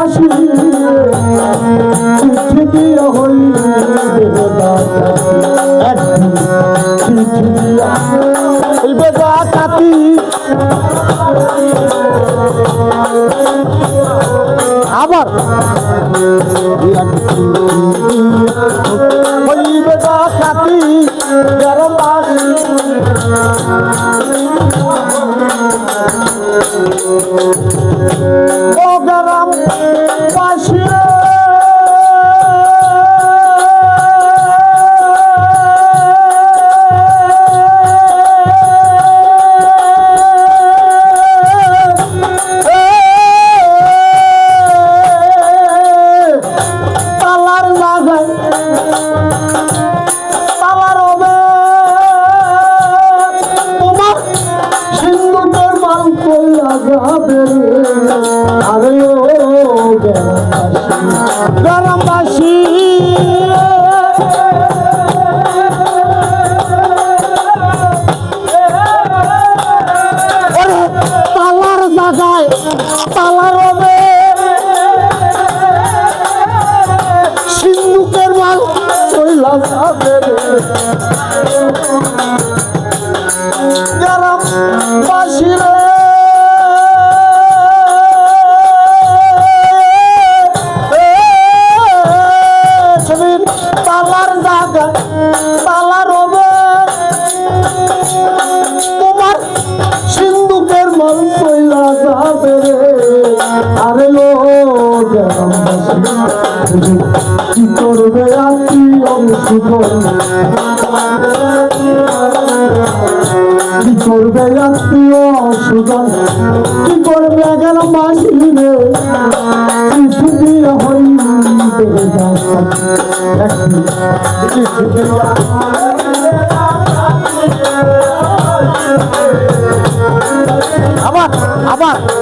বাসি চিঠি দিয়া চিঠি ডাকাতি আবার হইবে ডাকাতি গরম বাসি তালার হবে সিন্ধুকের মাল যাবে। কি করবে আছি অংশগ্রহণ কি করবে আত্মীয় সুজন কি গেল দিয়া আবার আবার।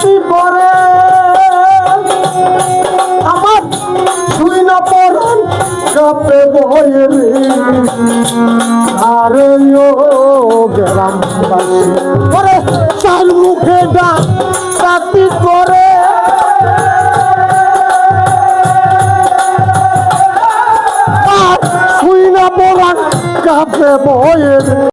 কাটি পরে আমার শুই না পড়ান কাপে বয়ে আরে ও গ্রাম পরে চার মুখে ডাক কাটি করে। আর না পড়ান কাপে